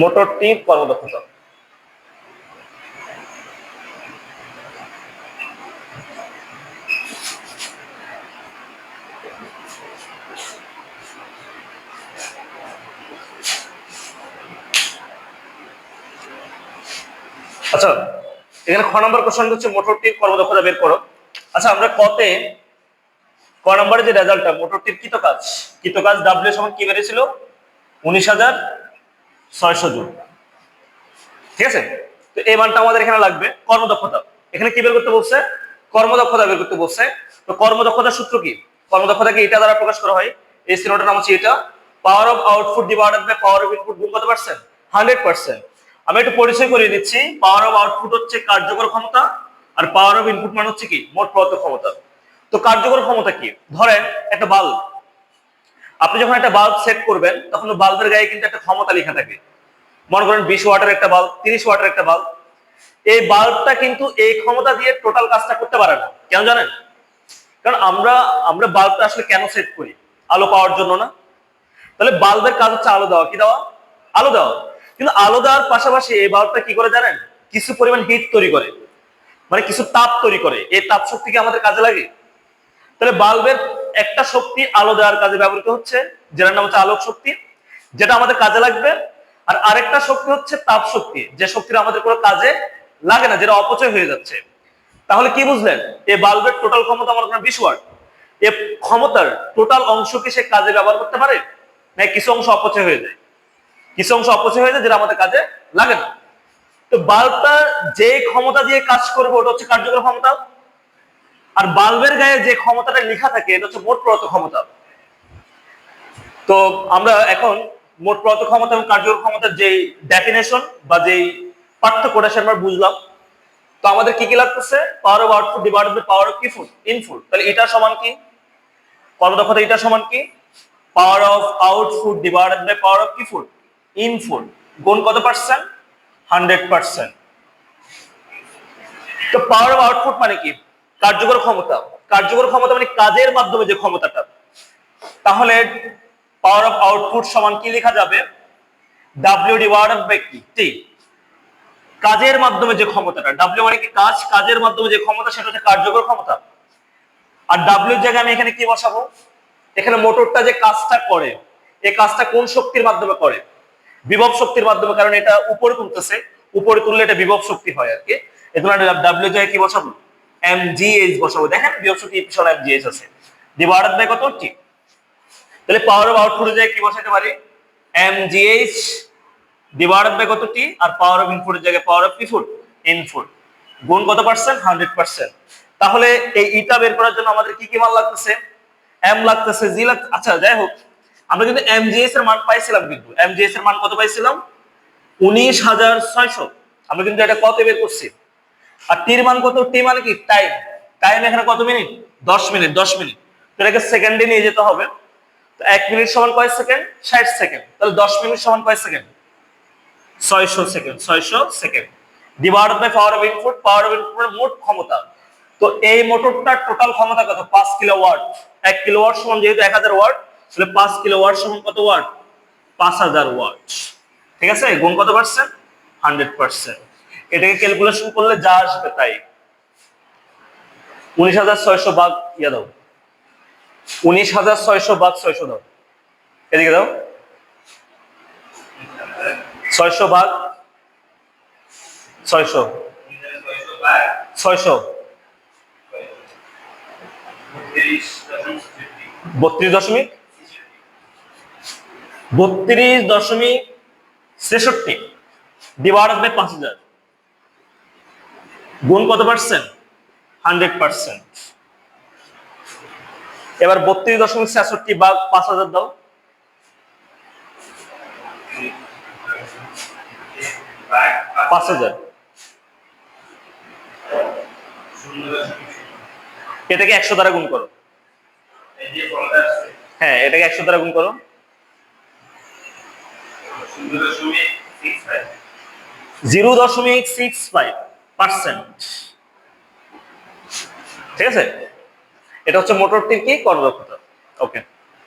মোটরটির কর্মদক্ষতা। আচ্ছা এখানে খ নম্বর কোশ্চেন হচ্ছে মোটরটির কর্মদক্ষতা বের করো। আচ্ছা আমরা কতে ক নম্বরে যে রেজাল্টটা মোটরটির কৃত কাজ? কৃত কাজ ডাব্লিউ সমান কি বেরিয়েছিল উনিশ হাজার ছয়শো জুল ঠিক আছে? তো এই মানটা আমাদের এখানে লাগবে, কর্মদক্ষতা। এখানে কি বের করতে বলছে? কর্মদক্ষতা বের করতে বলছে। তো কর্মদক্ষতার সূত্র কি? কর্মদক্ষতাকে এটা দ্বারা প্রকাশ করা হয়। এই সিনোটার নাম হচ্ছে এটা। Power of output divided by power of input গুণ কত পার্সেন্ট হান্ড্রেড পার্সেন্ট আমি একটু পরিচয় করিয়ে দিচ্ছি। পাওয়ার অফ আউটপুট হচ্ছে কার্যকর ক্ষমতা, আর পাওয়ার অফ ইনপুট মানে হচ্ছে কি? মোট প্রদত্ত ক্ষমতা। তো কার্যকর ক্ষমতা কি? ধরেন একটা বাল্ব। আপনি যখন একটা বাল্ব সেট করবেন, তখন বাল্বের গায়ে কিন্তু একটা ক্ষমতা লেখা থাকে। মনে করেন বিশ ওয়াটের একটা বাল্ব তিরিশ ওয়াটের একটা বাল্ব এই বাল্বটা কিন্তু এই ক্ষমতা দিয়ে টোটাল কাজটা করতে পারে না। কেন জানেন? কারণ আমরা আমরা বাল্বটা আসলে কেন সেট করি? আলো পাওয়ার জন্য না। তাহলে বাল্বের কাজ হচ্ছে আলো দেওয়া। কি দেওয়া? আলো দেওয়া। কিন্তু আলো দেওয়ার পাশাপাশি এই বাল্বটা কি করে জানেন? কিছু পরিমাণ হিট তৈরি করে। মানে কিছু তাপ তৈরি করে। এই তাপ শক্তি কি আমাদের কাজে লাগে। তাহলে বাল্বের একটা শক্তি আলো দেওয়ার কাজে ব্যবহৃত হচ্ছে, যেটার নাম হচ্ছে আলোক শক্তি, যেটা আমাদের কাজে লাগবে। আর আরেকটা শক্তি হচ্ছে তাপ শক্তি, যে শক্তিটা আমাদের কোনো কাজে লাগে না, যেটা অপচয় হয়ে যাচ্ছে। তাহলে কি বুঝলেন? এই বাল্বের টোটাল ক্ষমতা মনে করেন বিশ ওয়াট। এই ক্ষমতার টোটাল অংশ কি সে কাজে ব্যবহার করতে পারে? না, কিছু অংশ অপচয় হয়ে যায়। কিছু অংশ অপচয় হয়ে যায় যেটা আমাদের কাজে লাগে না। তো বাল্বটা যে ক্ষমতা দিয়ে কাজ করবে, ওটা হচ্ছে কার্যকর ক্ষমতা। আর বাল্বের গায়ে যে ক্ষমতাটা লেখা থাকে, এটা হচ্ছে মোট প্রদত্ত ক্ষমতা। তো আমরা এখন মোট প্রদত্ত ক্ষমতা এবং কার্যকর ক্ষমতার যে ডেফিনেশন বা যেই পার্থক্যটা সে আমরা বুঝলাম। তো আমাদের কি কি লাগতেছে? Power of output divided by power of input input তাহলে এটা সমান কি? কর্মদক্ষতা এটা সমান কি? Power of output divided by power of input input গুণ কত পার্সেন্ট হান্ড্রেড পার্সেন্ট তো পাওয়ার অফ আউটপুট মানে কি? কার্যকর ক্ষমতা। কার্যকর ক্ষমতা মানে কাজের মাধ্যমে যে ক্ষমতাটা। তাহলে পাওয়ার অফ আউটপুট সমান কি লেখা যাবে? ডাব্লিউ ডিভাইডেড বাই কি টি কাজের মাধ্যমে যে ক্ষমতাটা। ডাব্লিউ মানে কি কাজ? কাজের মাধ্যমে যে ক্ষমতা, সেটা হচ্ছে কার্যকর ক্ষমতা। আর ডাব্লিউ জায়গায় আমি এখানে কি বসাবো? এখানে মোটরটা যে কাজটা করে, এই কাজটা কোন শক্তির মাধ্যমে করে? বিভব শক্তির মাধ্যমে, কারণ এটা উপরে তুলতেছে। উপরে তুললে এটা বিভব শক্তি হয় আর কি। এজন্য ডাব্লিউ জায়গায় কি বসাবো? এম জি এইচ বসাবো। দেখেন শক্তি পিছনে এম জি এইচ আছে। ডিভাইডেড বাই কত? টি তাহলে পাওয়ার অফ আউটপুটে জায়গায় কি বসাতে পারি? M G H divided by কত টি আর পাওয়ার অফ ইনপুটের জায়গায় পাওয়ার অফ ইনপুট ইনপুট গুণ কত পার্সেন্ট হান্ড্রেড পার্সেন্ট তাহলে এই ইটা বের করার জন্য আমাদের কি কি মান লাগতেছে? এম লাগতেছে জি লাগ আচ্ছা যাই হোক। আমরা কিন্তু এমজিএস এর মান পাইছিলাম কিন্তু। এমজিএস এর মান কত পাইছিলাম? উনিশ হাজার ছয়শো। আমরা কিন্তু এটা কত বের করছি? আর টির মান কত? টি মানে কি টাইম টাইম এখানে কত মিনিট? দশ মিনিট দশ মিনিট। তো এটাকে সেকেন্ডে নিয়ে যেতে হবে। তো এক মিনিট সমান কয় সেকেন্ড? ষাট সেকেন্ড। তাহলে দশ মিনিট সমান কয় সেকেন্ড? ছয়শো সেকেন্ড ছয়শো second. Divide by power of input power of ইনপুটের মোট ক্ষমতা। তো এই মোটরটার টোটাল ক্ষমতা কত? পাঁচ কিলো ওয়াট এক কিলো ওয়াট সমান যেহেতু এক হাজার ওয়াট তাহলে পাঁচ কিলো ওয়াট সমান কত ওয়াট পাঁচ হাজার ওয়াট ঠিক আছে? গুণ কত পার্সেন্ট হান্ড্রেড পার্সেন্ট এটাকে ক্যালকুলেশন করলে যা আসবে তাই। উনিশ হাজার ছয়শো বাঘ ইয়ে দাও। উনিশ হাজার ছয়শো বাঘ ছয়শো দাও। এদিকে দাও। ছয়শো ভাগ ছয়শো। ছয়শো। বত্রিশ দশমিক বত্রিশ দশমিক ছেষট্টি। ডিভাইড বাই পাঁচ হাজার। গুণ কত পার্সেন্ট হান্ড্রেড পার্সেন্ট এবার বত্রিশ দশমিক ছেষট্টি বা পাঁচ হাজার দাও। পাঁচ হাজার। এটাকে একশো দ্বারা গুণ করো। হ্যাঁ এটাকে একশো দ্বারা গুণ করো। জিরো দশমিক সিক্স ফাইভ পার্সেন্ট। ঠিক আছে? এটা হচ্ছে মোটরটির কি? কর্মদক্ষতা ওকে।